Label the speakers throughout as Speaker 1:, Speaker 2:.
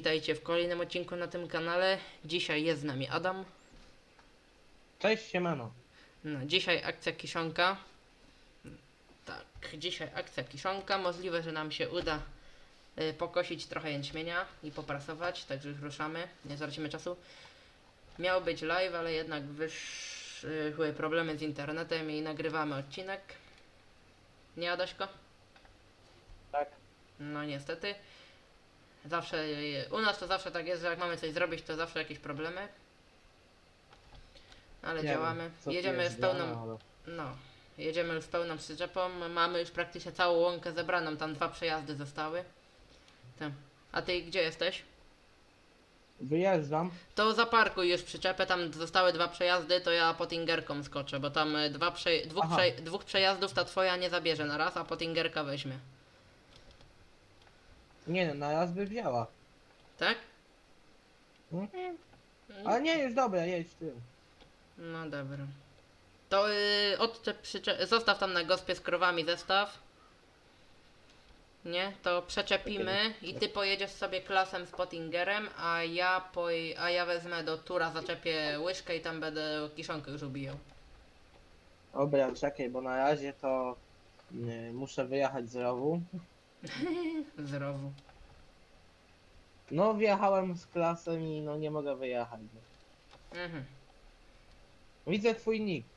Speaker 1: Witajcie w kolejnym odcinku na tym kanale. Dzisiaj jest z nami Adam.
Speaker 2: Cześć, siemano.
Speaker 1: No, dzisiaj akcja kiszonka. Tak, dzisiaj akcja kiszonka. Możliwe, że nam się uda y, pokosić trochę jęczmienia i poprasować, także już ruszamy. Nie tracimy czasu. Miał być live, ale jednak wyszły problemy z internetem i nagrywamy odcinek. Nie, Adaśko?
Speaker 2: Tak.
Speaker 1: No niestety. Zawsze, u nas to zawsze tak jest, że jak mamy coś zrobić, to zawsze jakieś problemy. Ale
Speaker 2: Nie
Speaker 1: działamy.
Speaker 2: wiem, co tu
Speaker 1: Jedziemy
Speaker 2: jest
Speaker 1: z pełną,
Speaker 2: ale-
Speaker 1: no, jedziemy już z pełną przyczepą. Mamy już praktycznie całą łąkę zebraną, tam dwa przejazdy zostały. Tam. A ty gdzie jesteś?
Speaker 2: Wyjeżdżam.
Speaker 1: To zaparkuj już przyczepę, tam zostały dwa przejazdy, to ja Pottingerką skoczę, bo tam y, dwa prze, dwóch,
Speaker 2: Aha.
Speaker 1: prze, dwóch przejazdów ta twoja nie zabierze na raz, a Pottingerka weźmie.
Speaker 2: Nie no, na raz by wzięła.
Speaker 1: Tak?
Speaker 2: Mhm. Ale nie, już dobra, jedź ty.
Speaker 1: No dobra. To yy, odczep przycze- zostaw tam na gospie z krowami zestaw. Nie? To przeczepimy i ty pojedziesz sobie klasem z Pottingerem, a ja poj- a ja wezmę do tura, zaczepię łyżkę i tam będę kiszonkę już ubijał.
Speaker 2: Dobra, czekaj, bo na razie to y, muszę wyjechać z rowu.
Speaker 1: Zdrowu.
Speaker 2: No, wjechałem z klasem i no nie mogę wyjechać.
Speaker 1: Mhm.
Speaker 2: Widzę twój nick.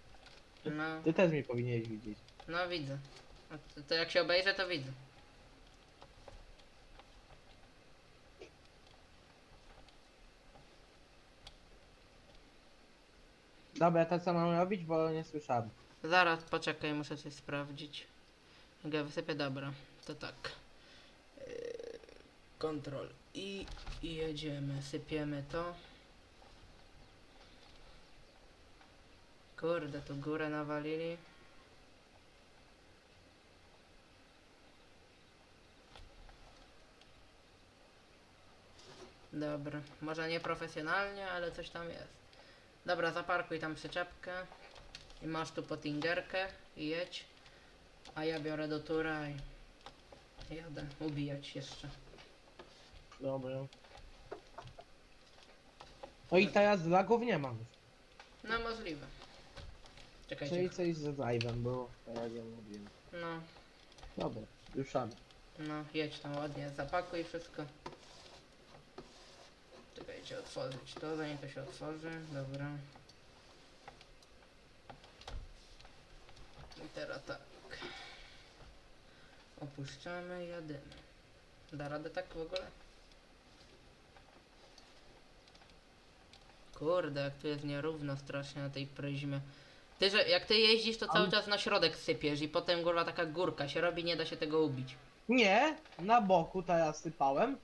Speaker 1: No,
Speaker 2: Ty też mi powinieneś widzieć.
Speaker 1: no widzę. To, to jak się obejrzę, to widzę.
Speaker 2: Dobra, to co mam robić, bo nie słyszałem.
Speaker 1: Zaraz, poczekaj, muszę coś sprawdzić. Ja wysypię, dobra, to tak. Yy, Kontrol i, jedziemy, sypiemy to. Kurde, tu górę nawalili. Dobra, może nieprofesjonalnie, ale coś tam jest. Dobra, zaparkuj tam przyczepkę. I masz tu potingerkę i jedź. A ja biorę do tura i jadę ubijać jeszcze.
Speaker 2: Dobra. No i teraz lagów nie mam już.
Speaker 1: No możliwe. Czekajcie.
Speaker 2: Czyli coś z drive'em było, jak ja mówiłem.
Speaker 1: No,
Speaker 2: Dobra, ruszamy.
Speaker 1: no, jedź tam ładnie, zapakuj wszystko. Czekajcie, otworzyć to, zanim to się otworzy. Dobra. I teraz tak. Opuszczamy, jadymy. Da radę tak w ogóle? Kurde, jak tu jest nierówno strasznie na tej pryzmie. Ty, że jak ty jeździsz, to cały czas na środek sypiesz i potem kurwa taka górka się robi, nie da się tego ubić.
Speaker 2: Nie, na boku teraz sypałem.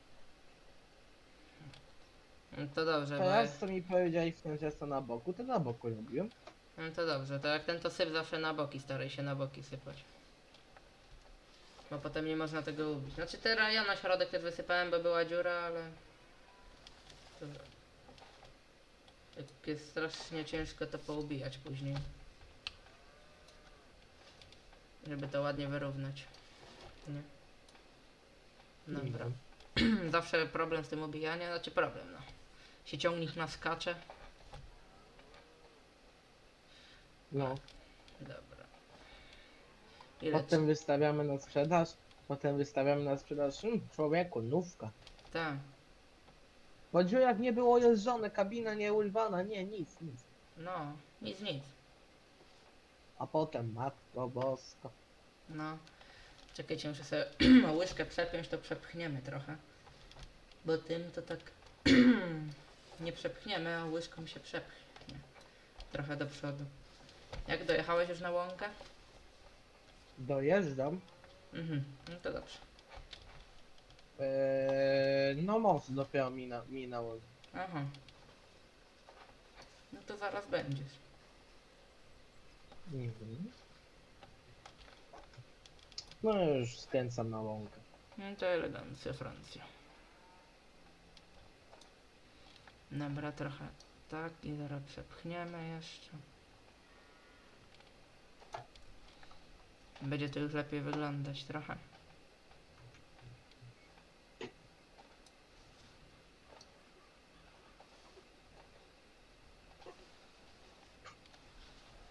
Speaker 1: No to dobrze, bo...
Speaker 2: Teraz co mi powiedziałeś w tym, że jest to na boku, to na boku robiłem.
Speaker 1: No to dobrze, to jak ten to syp zawsze na boki, staraj się na boki sypać. Bo potem nie można tego ubić. Znaczy teraz ja na środek też wysypałem, bo była dziura, ale... Dobra. Jak jest strasznie ciężko to poubijać później. Żeby to ładnie wyrównać. Nie? Dobra. Zawsze problem z tym ubijaniem, znaczy problem no. Się ciągnik na skacze.
Speaker 2: No.
Speaker 1: Dobra. Ile
Speaker 2: Potem wystawiamy na sprzedaż. Potem wystawiamy na sprzedaż. Mm, człowieku, nówka.
Speaker 1: Tak.
Speaker 2: Bo dziurak nie było jeżdżone, kabina nie urwana, nie, nic, nic.
Speaker 1: No, nic, nic.
Speaker 2: A potem matko bosko.
Speaker 1: No. Czekajcie, muszę sobie łyżkę przepiąć, to przepchniemy trochę. Bo tym to tak nie przepchniemy, a łyżką się przepchnie. Trochę do przodu. Jak dojechałeś już na łąkę?
Speaker 2: Dojeżdżam.
Speaker 1: Mhm, no to dobrze.
Speaker 2: Eee, no most dopiero mi, na, mi nałoży.
Speaker 1: Aha. No to zaraz będziesz.
Speaker 2: Mhm. No już skręcam na łąkę.
Speaker 1: No to elegancja Francja. Dobra, trochę tak i zaraz przepchniemy jeszcze. Będzie to już lepiej wyglądać trochę.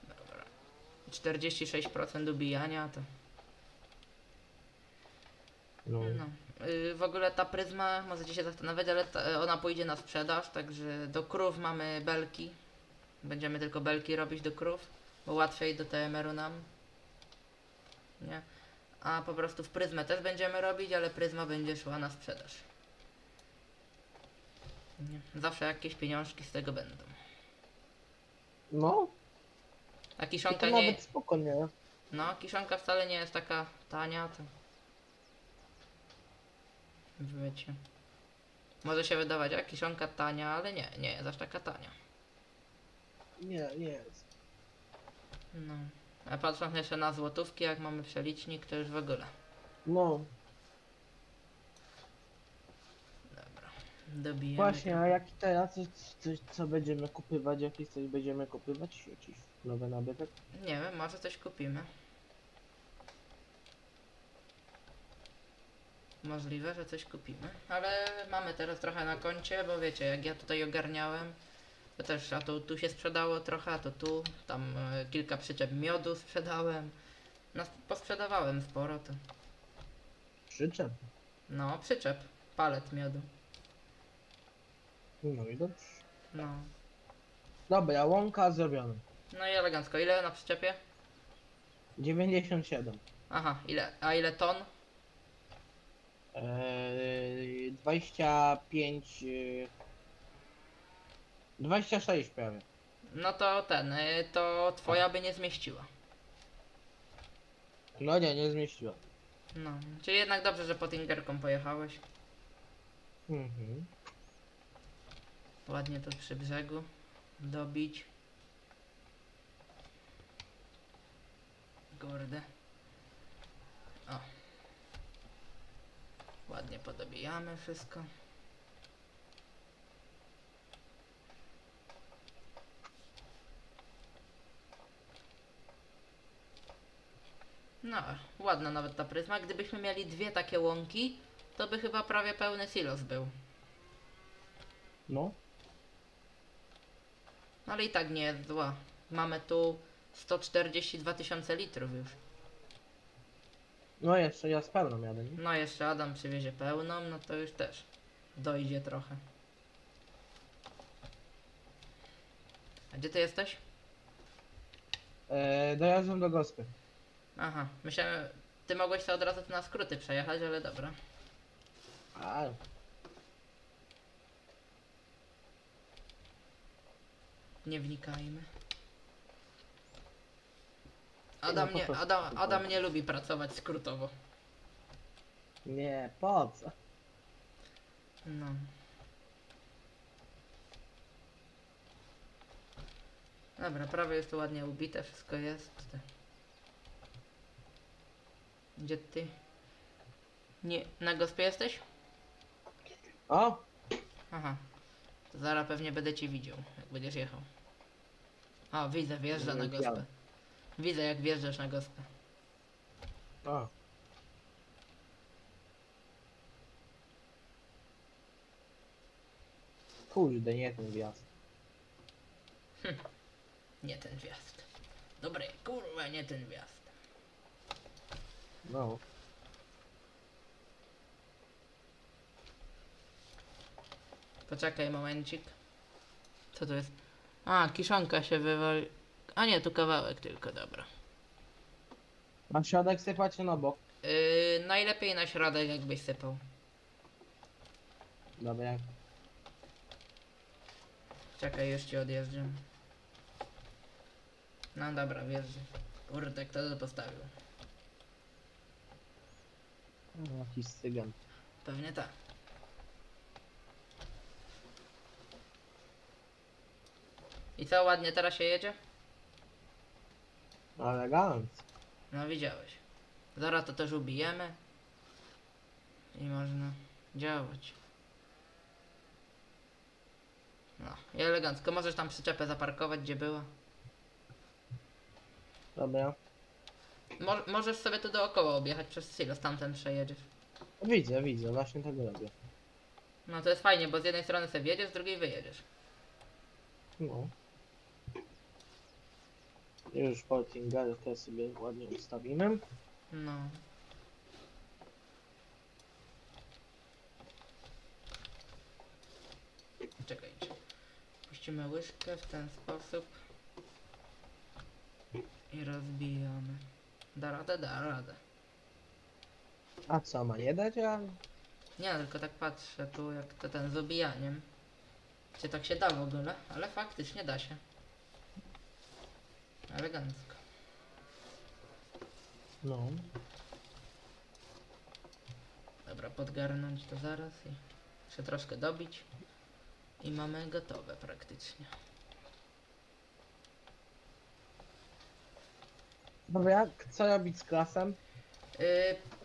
Speaker 1: Dobra. 46% ubijania to...
Speaker 2: No.
Speaker 1: no. Y, w ogóle ta pryzma, możecie się zastanawiać, ale ta, y, ona pójdzie na sprzedaż, także do krów mamy belki. Będziemy tylko belki robić do krów, bo łatwiej do TMR-u nam. Nie? A po prostu w pryzmę też będziemy robić, ale pryzma będzie szła na sprzedaż. Nie? Zawsze jakieś pieniążki z tego będą.
Speaker 2: No,
Speaker 1: A
Speaker 2: i to
Speaker 1: kiszonka nie...
Speaker 2: nawet spoko, nie?
Speaker 1: No, kiszonka wcale nie jest taka tania, to... Wiecie. Może się wydawać, jak kiszonka tania, ale nie, nie jest aż taka tania.
Speaker 2: Nie, nie jest.
Speaker 1: No. A patrząc jeszcze na złotówki, jak mamy przelicznik, to już w ogóle.
Speaker 2: No,
Speaker 1: Dobra. Dobijemy.
Speaker 2: właśnie, a jak teraz coś, coś co będziemy kupywać, jakieś coś będziemy kupywać? Jakiś nowy nabytek?
Speaker 1: Nie wiem, może coś kupimy. Możliwe, że coś kupimy. Ale mamy teraz trochę na koncie, bo wiecie, jak ja tutaj ogarniałem, to też, a to tu się sprzedało trochę, a to tu, tam e, kilka przyczep miodu sprzedałem. No, posprzedawałem sporo to.
Speaker 2: Przyczep.
Speaker 1: No, przyczep, palet miodu.
Speaker 2: No i dobrze.
Speaker 1: No.
Speaker 2: Dobra, łąka zrobiona.
Speaker 1: No i elegancko. Ile na przyczepie?
Speaker 2: 97.
Speaker 1: Aha, ile? A ile ton?
Speaker 2: Eee, 25. Yy, 26 prawie.
Speaker 1: No to ten, y, to twoja by nie zmieściła.
Speaker 2: No nie, nie zmieściła.
Speaker 1: No, czyli jednak dobrze, że pod Ingerką pojechałeś.
Speaker 2: Mhm.
Speaker 1: Ładnie tu przy brzegu. Dobić. Kurde. O. Ładnie podobijamy wszystko. No, ładna nawet ta pryzma. Gdybyśmy mieli dwie takie łąki, to by chyba prawie pełny silos był.
Speaker 2: No.
Speaker 1: No ale i tak nie jest zła. Mamy tu 142 tysiące litrów już.
Speaker 2: No jeszcze ja z pełną jadę, nie?
Speaker 1: No jeszcze Adam przywiezie pełną, no to już też dojdzie trochę. A gdzie ty jesteś?
Speaker 2: Eee, dojazdem do gospy.
Speaker 1: Aha, myślałem, ty mogłeś sobie od razu na skróty przejechać, ale dobra.
Speaker 2: A,
Speaker 1: Nie wnikajmy. Adam
Speaker 2: No,
Speaker 1: nie, Adam,
Speaker 2: tylko.
Speaker 1: Adam nie lubi pracować skrótowo.
Speaker 2: nie, po co?
Speaker 1: No. Dobra, prawie jest tu ładnie ubite, wszystko jest. Gdzie ty? Nie, na gospie jesteś?
Speaker 2: O,
Speaker 1: Aha. To zaraz pewnie będę cię widział, jak będziesz jechał. O, widzę, wjeżdża na gospę. Widzę, jak wjeżdżasz na gospę.
Speaker 2: o. Kurde, nie ten wjazd.
Speaker 1: Nie ten wjazd. Dobry, kurwa, nie ten wjazd.
Speaker 2: No.
Speaker 1: Poczekaj momencik. Co to jest? A, kiszonka się wywali. A nie, tu kawałek tylko, dobra.
Speaker 2: Na środek sypać na bok.
Speaker 1: Yy, najlepiej na środek jakbyś sypał.
Speaker 2: Dobra.
Speaker 1: Czekaj, już ci odjeżdżam. No dobra, wjeżdżaj. Kurde, kto to postawił?
Speaker 2: O, Jakiś cygan.
Speaker 1: Pewnie tak. I co, ładnie teraz się jedzie?
Speaker 2: Elegancko.
Speaker 1: No widziałeś. Zaraz to też ubijemy. I można działać. No, i elegancko. Możesz tam przyczepę zaparkować, gdzie była.
Speaker 2: Dobra.
Speaker 1: Mo możesz sobie tu dookoła objechać przez silos, tamten przejedziesz.
Speaker 2: Widzę, widzę, właśnie tego robię.
Speaker 1: No to jest fajnie, bo z jednej strony sobie wjedziesz, z drugiej wyjedziesz.
Speaker 2: No. Już Portingerkę sobie ładnie ustawimy.
Speaker 1: No. Czekajcie. Puścimy łyżkę w ten sposób. I rozbijamy. Da radę, da radę.
Speaker 2: A co, ma nie dać rady?
Speaker 1: Nie, tylko tak patrzę tu jak to ten z obijaniem. Czy tak się da w ogóle? Ale faktycznie da się. Elegancko.
Speaker 2: No.
Speaker 1: Dobra, podgarnąć to zaraz i jeszcze troszkę dobić. I mamy gotowe praktycznie.
Speaker 2: Dobra, co robić z klasem?
Speaker 1: Yy,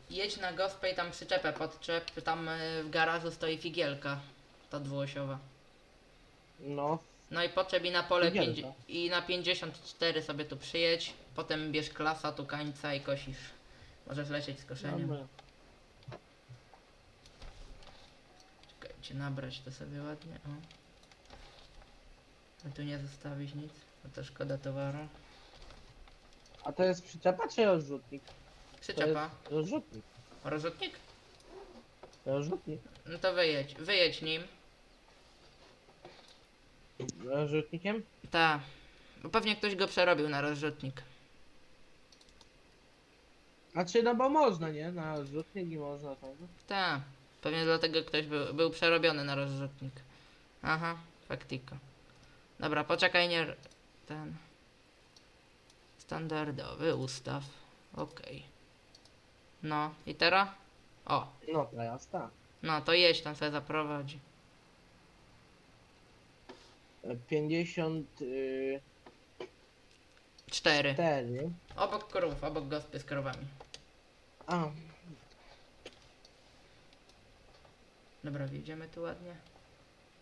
Speaker 1: jedź na gospę i tam przyczepę podczep. Tam yy, w garażu stoi figielka. Ta dwuosiowa.
Speaker 2: No,
Speaker 1: No i podczep i na pole
Speaker 2: Figielka.
Speaker 1: pięć- i na 54 sobie tu przyjedź. Potem bierz klasa tu kańca i kosisz. Możesz lecieć z koszeniem.
Speaker 2: dobra.
Speaker 1: Czekajcie, nabrać to sobie ładnie. O. A tu nie zostawić nic, bo to szkoda towaru.
Speaker 2: A to jest przyczepa czy rozrzutnik? To
Speaker 1: Przyczepa.
Speaker 2: jest rozrzutnik.
Speaker 1: Rozrzutnik?
Speaker 2: Rozrzutnik.
Speaker 1: No to wyjedź, wyjedź nim.
Speaker 2: Rozrzutnikiem?
Speaker 1: Ta. Bo pewnie ktoś go przerobił na rozrzutnik.
Speaker 2: A czy no bo można, nie? Na rozrzutnik i można tak.
Speaker 1: Ta. Pewnie dlatego ktoś był, był przerobiony na rozrzutnik. Aha, faktiko. Dobra, poczekaj, nie... Ten... Standardowy ustaw. Okej. No, i teraz? O,
Speaker 2: No teraz tak.
Speaker 1: no to jedź tam sobie zaprowadzi.
Speaker 2: 54.
Speaker 1: Cztery. Obok krów, obok gospy z krowami.
Speaker 2: A,
Speaker 1: Dobra, wjedziemy tu ładnie.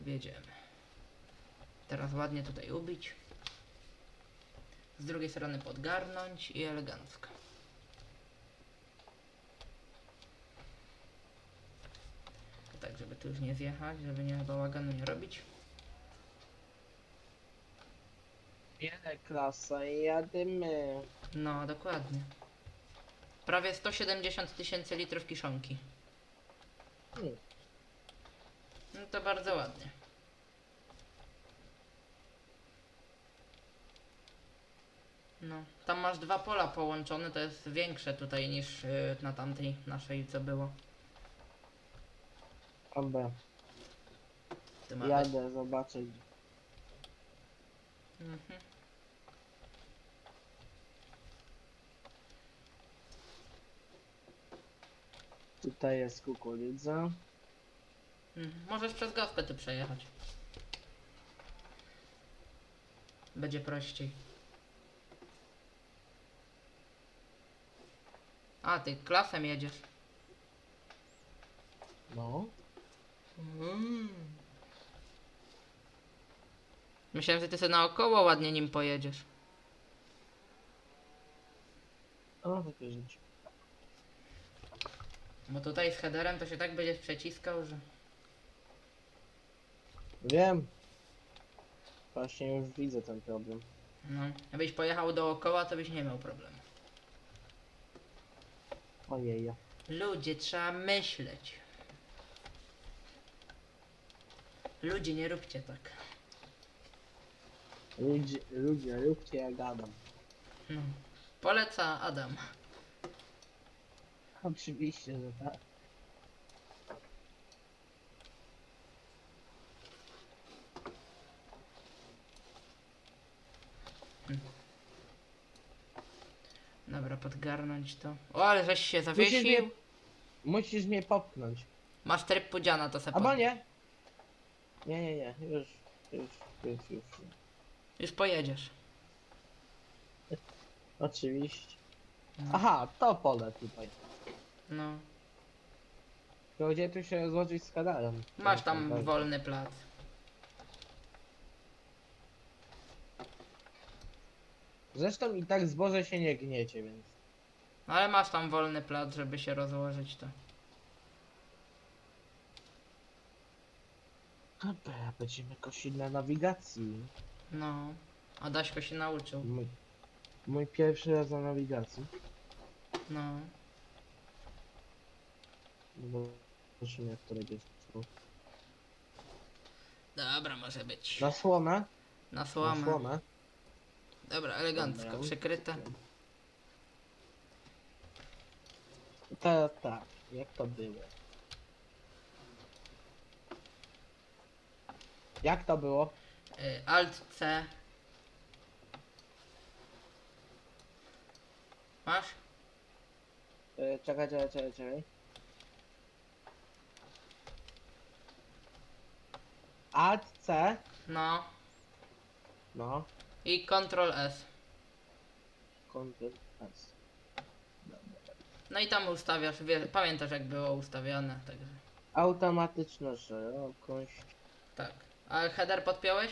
Speaker 1: Wjedziemy. Teraz ładnie tutaj ubić. Z drugiej strony podgarnąć i elegancko. Tak, żeby tu już nie zjechać, żeby nie bałaganu nie robić.
Speaker 2: wiele klasa i jadymy.
Speaker 1: No, dokładnie. Prawie 170 tysięcy litrów kiszonki.
Speaker 2: Hmm.
Speaker 1: No to bardzo ładnie. No, tam masz dwa pola połączone, to jest większe tutaj niż yy, na tamtej naszej co było.
Speaker 2: Dobra,
Speaker 1: Tu mamy.
Speaker 2: jadę zobaczyć.
Speaker 1: Mhm.
Speaker 2: Tutaj jest kukurydza.
Speaker 1: Mhm. Możesz przez gospę przejechać. Będzie prościej. A, ty klasem jedziesz.
Speaker 2: No.
Speaker 1: Mm. Myślałem, że ty sobie naokoło ładnie nim pojedziesz.
Speaker 2: O, takie życie.
Speaker 1: Bo tutaj z headerem to się tak będziesz przeciskał, że...
Speaker 2: Wiem. Właśnie już widzę ten problem.
Speaker 1: No, jakbyś pojechał dookoła, to byś nie miał problemu. Ludzie, trzeba myśleć. Ludzie, nie róbcie tak.
Speaker 2: Ludzie, ludzie, róbcie jak gadam.
Speaker 1: No. Poleca Adam.
Speaker 2: Oczywiście, że tak.
Speaker 1: Dobra, podgarnąć to. O, ale żeś się
Speaker 2: Musisz
Speaker 1: zawiesił.
Speaker 2: mnie, musisz mnie popchnąć.
Speaker 1: Masz tryb pudziana, to se
Speaker 2: Albo
Speaker 1: pod...
Speaker 2: nie. Nie, nie, nie. Już, już, już, już.
Speaker 1: Już pojedziesz.
Speaker 2: Oczywiście.
Speaker 1: No.
Speaker 2: Aha, to pole tutaj.
Speaker 1: no.
Speaker 2: To gdzie tu się złożyć z kadarem?
Speaker 1: Masz tam wolny plac.
Speaker 2: Zresztą i tak zboże się nie gniecie, więc.
Speaker 1: Ale masz tam wolny plac, żeby się rozłożyć to.
Speaker 2: Dobra, będziemy kosić na nawigacji.
Speaker 1: No. A Daśko się nauczył.
Speaker 2: My- Mój pierwszy raz na nawigacji.
Speaker 1: No.
Speaker 2: Zobaczymy jak to będzie.
Speaker 1: Dobra, może być.
Speaker 2: Na słomę?
Speaker 1: Na
Speaker 2: Na
Speaker 1: słomę. Dobra, elegancko,
Speaker 2: Dobra.
Speaker 1: przykryte.
Speaker 2: To tak, jak to było? Jak to było?
Speaker 1: Y, Alt C. Masz?
Speaker 2: E, czekaj, czekaj, czekaj, czekaj. Alt C.
Speaker 1: No.
Speaker 2: No.
Speaker 1: I Ctrl S.
Speaker 2: Ctrl S.
Speaker 1: No i tam ustawiasz, wie, pamiętasz jak było ustawione, także
Speaker 2: Automatyczna szerokość.
Speaker 1: tak. A header podpiąłeś?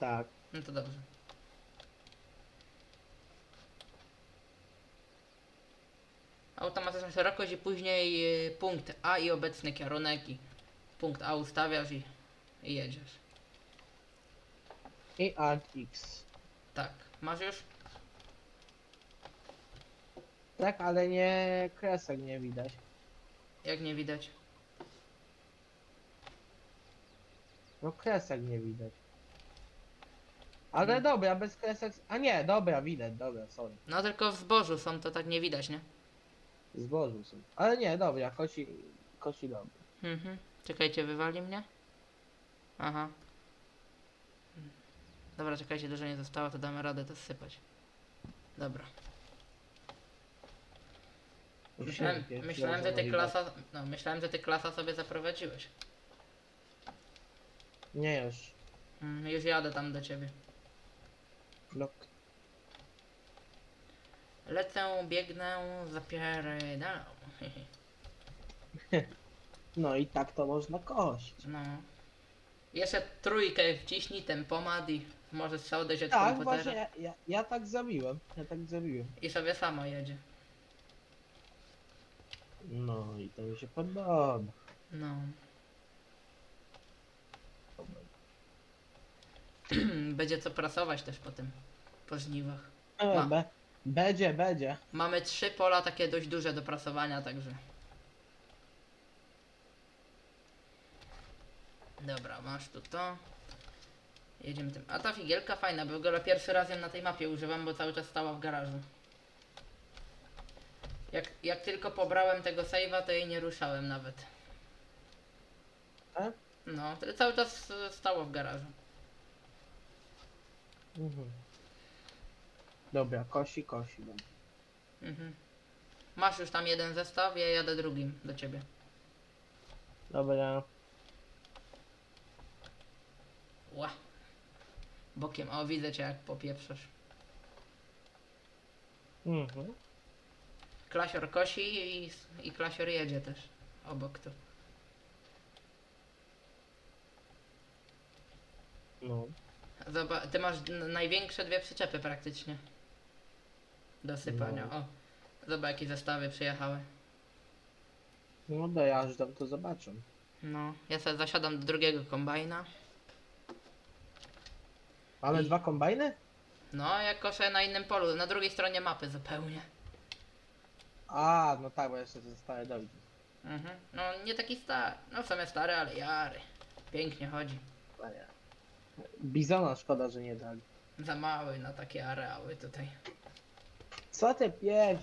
Speaker 2: Tak.
Speaker 1: No to dobrze. Automatyczna szerokość i później y, punkt A i obecny kierunek i punkt A ustawiasz i, i jedziesz.
Speaker 2: I Alt X.
Speaker 1: Tak. Masz już?
Speaker 2: Tak, ale nie kresek nie widać.
Speaker 1: Jak nie widać.
Speaker 2: No kresek nie widać. Ale
Speaker 1: Hmm.
Speaker 2: dobra, bez kresek. A nie, dobra, widać, dobra, sorry.
Speaker 1: No tylko w zbożu są, to tak nie widać, nie?
Speaker 2: Zbożu są. Ale nie, dobra, kosi, kosi dobra.
Speaker 1: Mhm. Czekajcie, wywali mnie? Aha. Dobra, czekajcie, dużo nie zostało, to damy radę to sypać. Dobra. Myślałem, myślałem, że ty klasa, no, myślałem, że ty klasa sobie zaprowadziłeś.
Speaker 2: Nie już.
Speaker 1: Mm, już jadę tam do ciebie.
Speaker 2: Blok.
Speaker 1: Lecę, biegnę, zapierdalam.
Speaker 2: No i tak to można kosić.
Speaker 1: No. Jeszcze trójkę wciśnij tempomat i może strzał dojść od
Speaker 2: Tak,
Speaker 1: komputera.
Speaker 2: właśnie, ja, ja, ja tak zrobiłem. Ja tak zrobiłem.
Speaker 1: I sobie samo jedzie.
Speaker 2: No i to mi się podoba.
Speaker 1: No. Będzie co prasować też po tym. Po żniwach.
Speaker 2: E,
Speaker 1: Ma.
Speaker 2: be, będzie, będzie.
Speaker 1: Mamy trzy pola takie dość duże do prasowania, także. Dobra, masz tu to. Jedziemy tym. A ta figielka fajna, bo w ogóle pierwszy raz ją na tej mapie używam, bo cały czas stała w garażu. Jak, jak tylko pobrałem tego save'a, to jej nie ruszałem nawet.
Speaker 2: Tak?
Speaker 1: No, to cały czas e, stało w garażu.
Speaker 2: Mhm. Dobra, kosi, kosi. Dobra.
Speaker 1: Mhm. Masz już tam jeden zestaw, ja jadę drugim do ciebie.
Speaker 2: Dobra.
Speaker 1: Ła. Bokiem, o widzę cię jak popieprzasz.
Speaker 2: Mhm.
Speaker 1: Klasior kosi i, i klasior jedzie też obok tu.
Speaker 2: No.
Speaker 1: Zoba ty masz n- największe dwie przyczepy praktycznie. Do sypania.
Speaker 2: No.
Speaker 1: O. Zobacz jakie zestawy przyjechały.
Speaker 2: No dojażdżam, to zobaczę.
Speaker 1: No, ja sobie zasiadam do drugiego kombajna.
Speaker 2: Mamy
Speaker 1: I-
Speaker 2: dwa kombajny?
Speaker 1: No, jak koszę na innym polu, na drugiej stronie mapy zupełnie.
Speaker 2: A, no tak, bo jeszcze stary dojdzie.
Speaker 1: Mhm. No, nie taki stary. No, w sumie stary, ale jary. Pięknie chodzi.
Speaker 2: Bizona szkoda, że nie dali.
Speaker 1: Za mały na takie areały tutaj.
Speaker 2: Co ty pieś?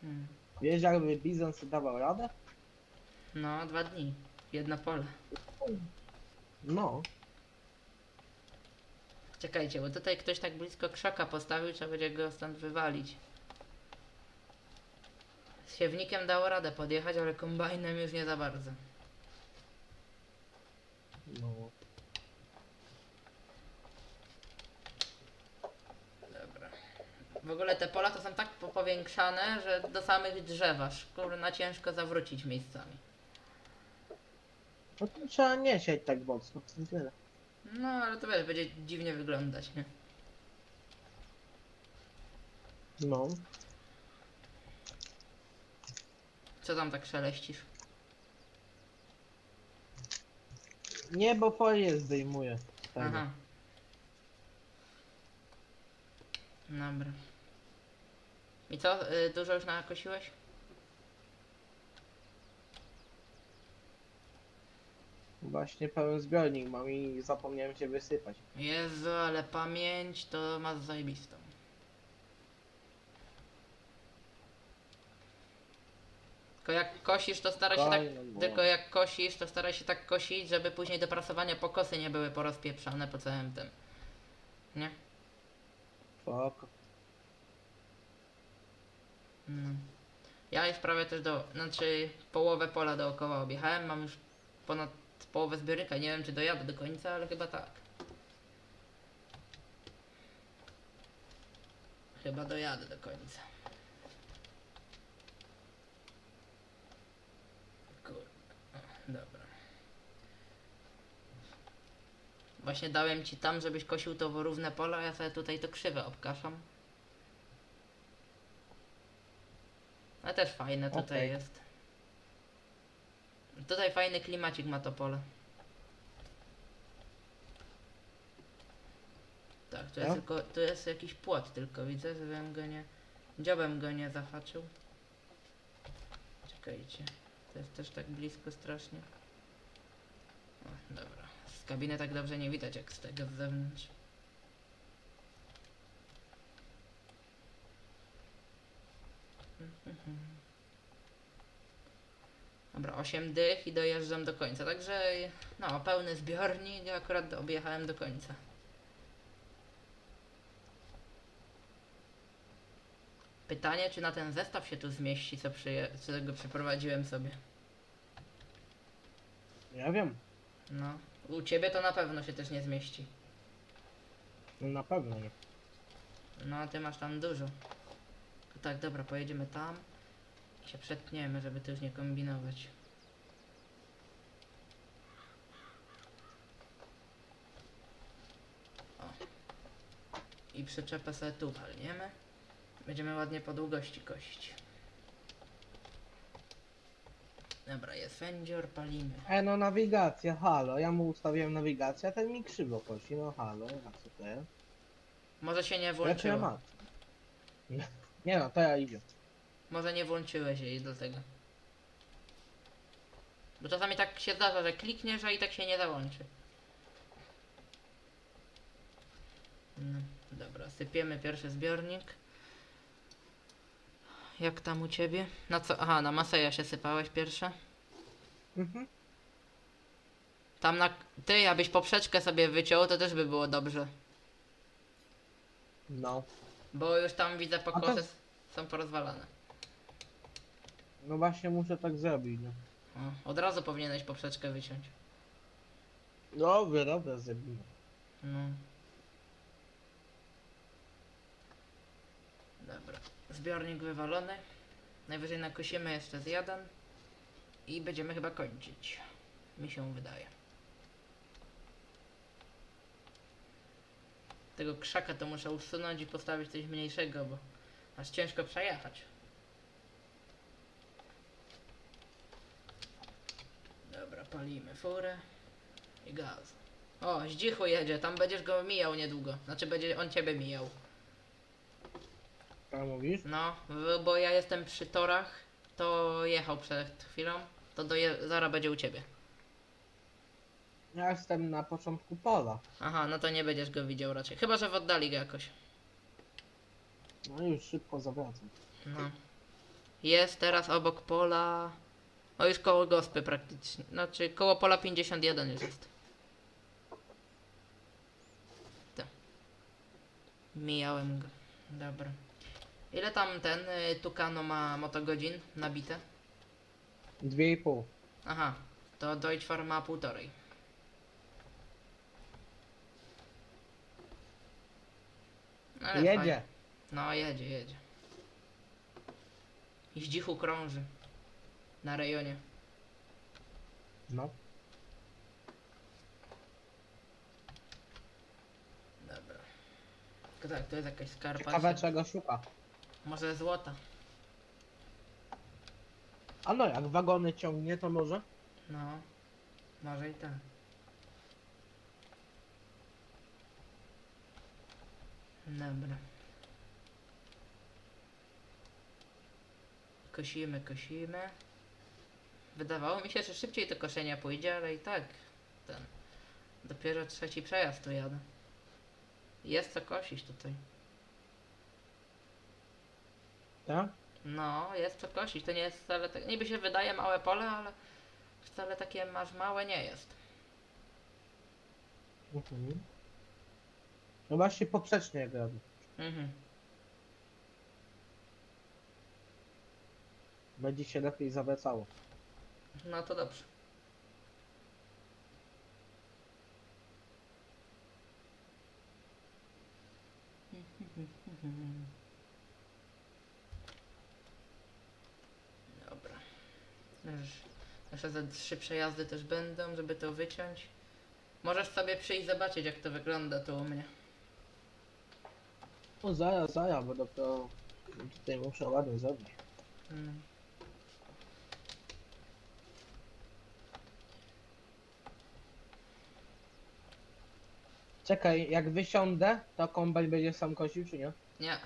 Speaker 1: Hmm.
Speaker 2: Wiesz jakby bizon sobie dawał radę?
Speaker 1: No, dwa dni. Jedno pole.
Speaker 2: No.
Speaker 1: Czekajcie, bo tutaj ktoś tak blisko krzaka postawił, trzeba będzie go stąd wywalić. Z siewnikiem dało radę podjechać, ale kombajnem już nie za bardzo.
Speaker 2: No.
Speaker 1: Dobra. W ogóle te pola to są tak po- powiększane, że do samych drzew aż kurna ciężko zawrócić miejscami.
Speaker 2: No to trzeba nie siać tak mocno, tyle.
Speaker 1: No, ale to wiesz, będzie dziwnie wyglądać, nie?
Speaker 2: No.
Speaker 1: Co tam tak szeleścisz?
Speaker 2: Nie, bo folię zdejmuję. Tak.
Speaker 1: Aha. Dobra. I co? Y, dużo już nakosiłeś?
Speaker 2: Właśnie pełen zbiornik mam i zapomniałem cię wysypać.
Speaker 1: Jezu, ale pamięć to masz zajebistą. Tylko jak kosisz, to staraj się tak...
Speaker 2: Fajne było.
Speaker 1: Tylko jak kosisz, to staraj się tak kosić, żeby później do prasowania pokosy nie były porozpieprzane po całym tym. Nie?
Speaker 2: Spoko.
Speaker 1: No. Ja już prawie też do... Znaczy połowę pola dookoła objechałem, mam już ponad połowę zbiornika, nie wiem czy dojadę do końca, ale chyba tak. Chyba dojadę do końca. Kurde. Dobra. Właśnie dałem ci tam, żebyś kosił to w równe pola, a ja sobie tutaj to krzywe obkaszam. Ale też fajne tutaj
Speaker 2: Okej.
Speaker 1: jest. Tutaj fajny klimacik ma to pole. Tak, tu jest
Speaker 2: No.
Speaker 1: tylko, tu jest jakiś płot tylko, widzę, żebym go nie, dziobem go nie zahaczył. Czekajcie, to jest też tak blisko strasznie. O, dobra, z kabiny tak dobrze nie widać jak z tego z zewnątrz. Dobra, 8 dych i dojeżdżam do końca, także no, pełny zbiornik, akurat objechałem do końca. Pytanie, czy na ten zestaw się tu zmieści, co, przyje- co go przeprowadziłem sobie.
Speaker 2: Ja wiem.
Speaker 1: No, u ciebie to na pewno się też nie zmieści.
Speaker 2: No na pewno nie.
Speaker 1: No, ty masz tam dużo. Tak, dobra, pojedziemy tam się przetniemy, żeby już nie kombinować. O. I przyczepę sobie tu walniemy. Będziemy ładnie po długości kość. Dobra, jest fędzior, palimy.
Speaker 2: E no nawigacja, halo. Ja mu ustawiłem nawigację, a ten mi krzywo kosi. No halo, a co to jest?
Speaker 1: Może się nie włączyło.
Speaker 2: mat. Nie no, to ja idzie.
Speaker 1: Może nie włączyłeś jej do tego. Bo czasami tak się zdarza, że klikniesz, a i tak się nie załączy. No, dobra, sypiemy pierwszy zbiornik. Jak tam u ciebie? Na co? Aha, na Maseja się sypałeś pierwsze.
Speaker 2: Mhm.
Speaker 1: Tam na... Ty, abyś poprzeczkę sobie wyciął, to też by było dobrze.
Speaker 2: No.
Speaker 1: Bo już tam widzę pokosy są porozwalane.
Speaker 2: No właśnie muszę tak zrobić, no.
Speaker 1: O, od razu powinieneś poprzeczkę wyciąć.
Speaker 2: Dobra, dobra, zrobimy.
Speaker 1: No. Dobra. Zbiornik wywalony. Najwyżej nakosimy jeszcze z jeden. I będziemy chyba kończyć. Mi się wydaje. Tego krzaka to muszę usunąć i postawić coś mniejszego, bo aż ciężko przejechać. Dobra, palimy furę i gaz. O, Zdzichu jedzie, tam będziesz go mijał niedługo. Znaczy będzie on ciebie mijał.
Speaker 2: Tak mówisz?
Speaker 1: No, w- bo ja jestem przy torach, to jechał przed chwilą, to doje, zaraz będzie u ciebie.
Speaker 2: Ja jestem na początku pola.
Speaker 1: Aha, no to nie będziesz go widział raczej. Chyba, że w oddali go jakoś.
Speaker 2: No i już szybko zawracam.
Speaker 1: No. Jest teraz obok pola. O, już koło gospy praktycznie. Znaczy, koło pola 51 już jest. Tak. Mijałem go. Dobra. Ile tam ten y, Tukano ma motogodzin nabite?
Speaker 2: Dwie i pół.
Speaker 1: Aha, to Deutschfar ma półtorej. No, ale
Speaker 2: Jedzie.
Speaker 1: fajnie. No jedzie, jedzie. I Zdzichu krąży na rejonie.
Speaker 2: No.
Speaker 1: Dobra. Tylko tak, to jest jakaś skarpa.
Speaker 2: Ciekawe czego szuka.
Speaker 1: Może złota.
Speaker 2: A no, jak wagony ciągnie, to może?
Speaker 1: No. Może i tak. Dobra. Kosimy, kosimy. Wydawało mi się, że szybciej to koszenie pójdzie, ale i tak ten. Dopiero trzeci przejazd tu jadę. Jest co kosić tutaj.
Speaker 2: Tak?
Speaker 1: No, jest co kosić. To nie jest wcale tak. Niby się wydaje małe pole, ale wcale takie masz małe nie jest.
Speaker 2: Mhm. No właśnie poprzecznie jak robię.
Speaker 1: Mhm.
Speaker 2: Będzie się lepiej zawracało.
Speaker 1: No to dobrze. Dobra. Już Jeszcze ze trzy przejazdy też będą, żeby to wyciąć. Możesz sobie przyjść zobaczyć jak to wygląda tu u mnie.
Speaker 2: No zaraz, zaraz, bo dopiero tutaj muszę ładnie zrobić.
Speaker 1: Mm.
Speaker 2: Czekaj, jak wysiądę, to kombajn będzie sam kosił, czy nie?
Speaker 1: Nie.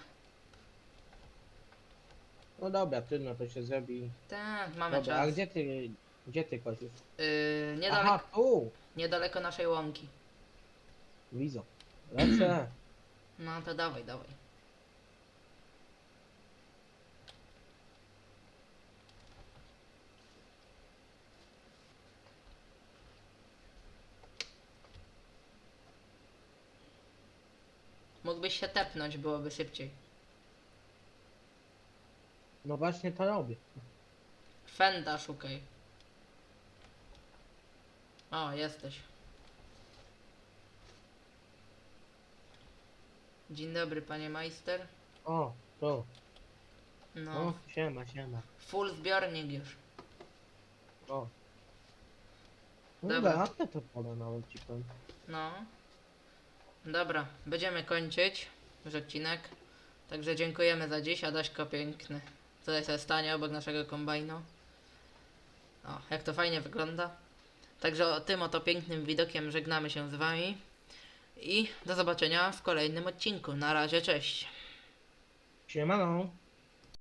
Speaker 2: No dobra, trudno, to się zrobi.
Speaker 1: Tak, mamy
Speaker 2: Dobra,
Speaker 1: czas.
Speaker 2: a gdzie ty, gdzie ty kosisz?
Speaker 1: Yy, niedaleko,
Speaker 2: Aha, tu!
Speaker 1: niedaleko naszej łąki.
Speaker 2: Widzę. Lecę.
Speaker 1: No to dawaj, dawaj. Mógłbyś się tepnąć, byłoby szybciej.
Speaker 2: No właśnie to robię.
Speaker 1: Fenda szukaj. O, jesteś. Dzień dobry, panie majster.
Speaker 2: O, to.
Speaker 1: No,
Speaker 2: O, siema, siema.
Speaker 1: full zbiornik już.
Speaker 2: O. No
Speaker 1: Dobra.
Speaker 2: to pole powiem.
Speaker 1: No. Dobra, będziemy kończyć już odcinek. Także dziękujemy za dziś. Adaśko piękny. Tutaj sobie stanie obok naszego kombajnu. O, jak to fajnie wygląda. Także tym oto pięknym widokiem żegnamy się z wami. I do zobaczenia w kolejnym odcinku. Na razie, cześć.
Speaker 2: Siemano.